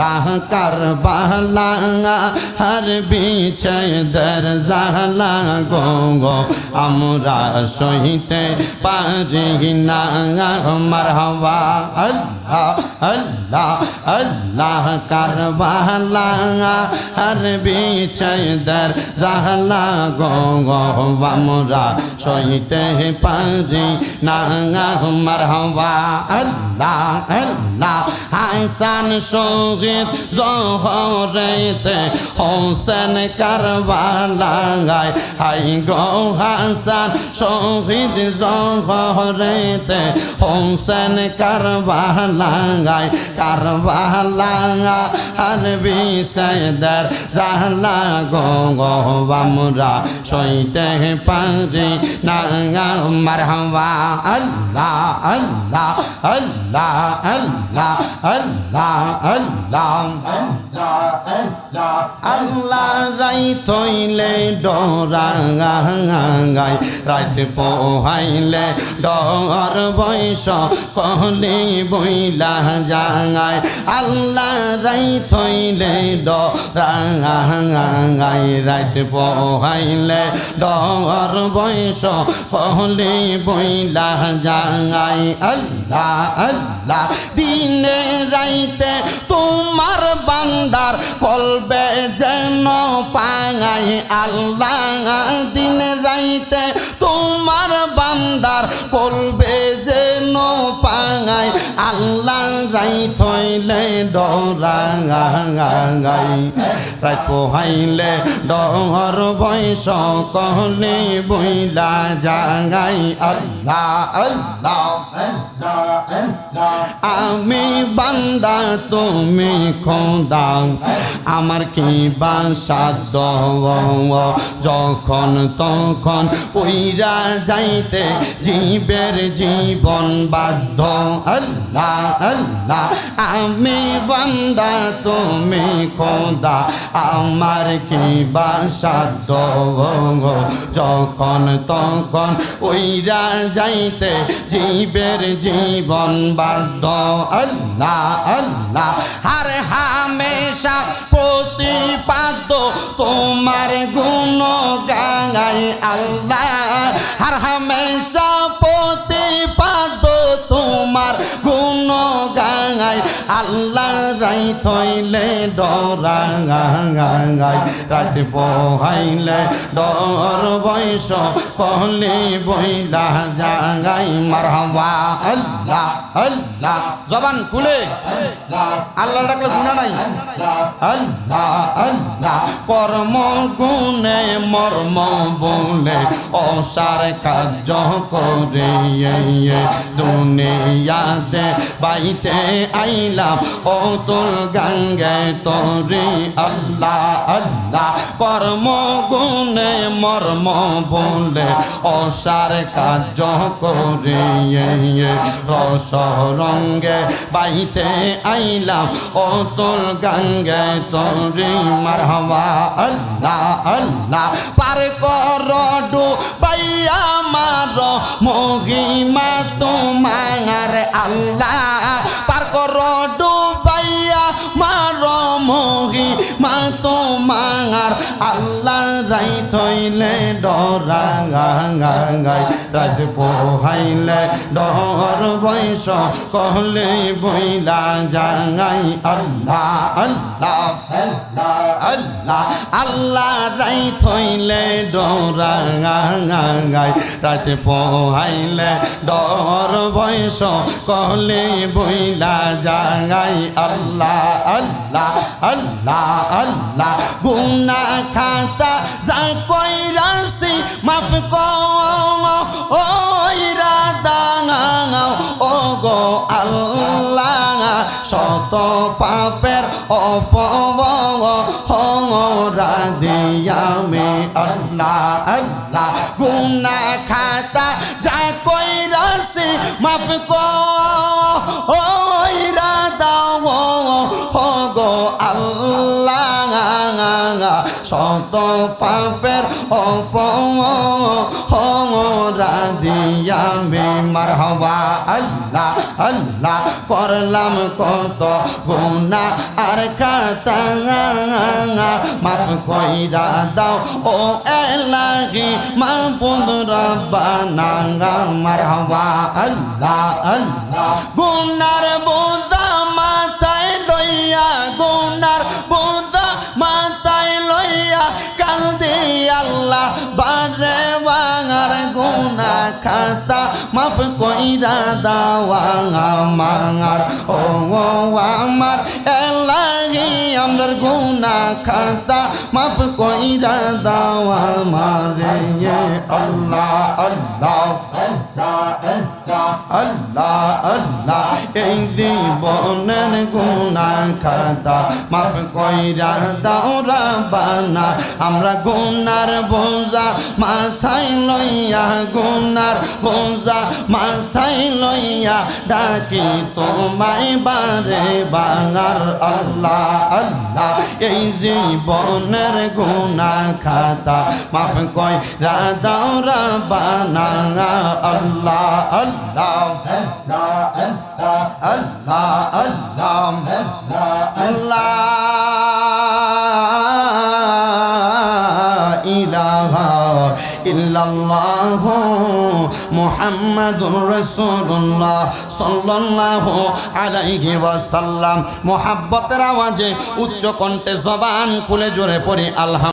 আল্লাহ কারবালা হর বিছে জর জালা গো গো আমরা সহিতে পারি না মারহাবা আল্লাহ আল্লাহ আল্লাহ কারবালা হর বিছে দর জালা গো গো আমরা সহিতে পারি না মারহাবা আল্লাহ আল্লাহ হাসান শহীদ জহরেতে হোসেন কারবালায় হাই গো হাসান, শহীদ জহরেতে হোসেন কারবালায় কারবালা আর বিষয়দার জাহলা গো গো, আমরা সইতে পারি না, মারহাবা, আল্লাহ আল্লাহ আল্লাহ আল্লাহ আল্লাহ আল্লাহ And em আল্লাহ রাই থইলে ডরাঙ্গাই রাত পোহাইলে ডর বৈশ কহলে বইলা জাঙাই আল্লাহ রাই থইলে ডরাঙ্গাই রাত পোহাইলে ডর বৈশ কহলে বইলা জাঙাই আল্লাহ আল্লাহ, দিনে রাইতে তোমার বান্দার কলবে যেন পাঙাই আল্লাহ দিন রাইতে তোমার বান্দার কলবে যেন পাঙাই আল্লাহ রাই থইলে ডরাঙাই রাই পোহাইলে ডর বয়স কহলে বইলা জাগাই। আল্লাহ আল্লাহ। আমি বান্দা, তুমি খোদা। আমার কি বাসাদ যখন তখন পইরা যাইতে জীবের জীবন বাধ্য। আল্লাহ আল্লাহ, আমি বান্দা, তুমি খোদা। আমার কি বাসাদ যখন তখন ওইরা যাইতে জীবের জীবন বাধ্য। আল্লাহ আল্লাহ হার হামেশা প্রতিপাদ্য। তোমার গুণ গাঙাই আল্লাহ আর হামেশা থইলে ডরাঙাই রাত পোহাইলে ডর বয়স কলে বইলা জাগাই মারহাবা আল্লাহ আল্লাহ। জবান খুলে। আল্লাহ ডাকলে গুণা নাই? কর্ম গুণে মর্ম বলে অসার কার্য করে দুনিয়াতে বাইতে আইলাম ও তোর গঙ্গে তোরে। আল্লাহ আল্লাহ। কর্ম গুণে মর্ম বলে অসার কার্য করে রস রঙ্গে বাইতে আইলাম ও তোর গঙ্গে তোরি মারহাবা, আল্লাহ আল্লাহ। পার কর ডু পাইয়া মার মহিমা তোমার, আল্লাহ। পার কর ডু মা তোমার আল্লাহ যাই থইলে ডরাঙ্গাই রাজ পোহাইলে ডর বৈশ কহলে বইলা জাঙাই। আল্লাহ আল্লাহ আল্লাহ আল্লাহ রাই থইলে ডরাঙ্গাই রাত পোহাইলে ডর বয়স কহলে বইলা জাঙাই। আল্লাহ আল্লাহ আল্লাহ আল্লাহ। গুনা খাতা যা কইরাছি মাফ কইরা দাঙা ও গো আল্লাহ। শত পাপের অফরা দিয়ামে মে আল্লাহ। শত পাপের অপরা দিয়া মে মারহাবা। আল্লাহ আল্লাহ, করলাম কত গুনা আর খাতা মাফ কইরা দাও। ও এলাহি মাহবুদ রব্বানা, মারহাবা। আল্লাহ আল্লাহ, গুনার গুনা খাতা মাফ কইরা দাওয়া আমার ও আমার এলাহি আমার গুনা খাতা মাফ কইরা দাওয়া আমারে আল্লাহ আল্লাহ আল্লাহ আল্লাহ এই জীবনের গুনা খাতা মাফ কইরা দাও রাবানা আমরা গুনার বোঝা মাথায় লইয়া, গুনার বোঝা মাথায় লইয়া ডাকি তোমায় বারে বাঙার আল্লাহ আল্লাহ। এই জীবনের গুনা খাতা মাফ কইরা দাও রাবানা আল্লাহ আল্লাহ। ইল্লাল্লাহ মুহাম্মাদুর রাসূলুল্লাহ সাল্লাল্লাহু আলাইহি ওয়াসাল্লাম। মোহাব্বতের আওয়াজে উচ্চ কণ্ঠে জবান খুলে জোরে পড়ে, আলহাম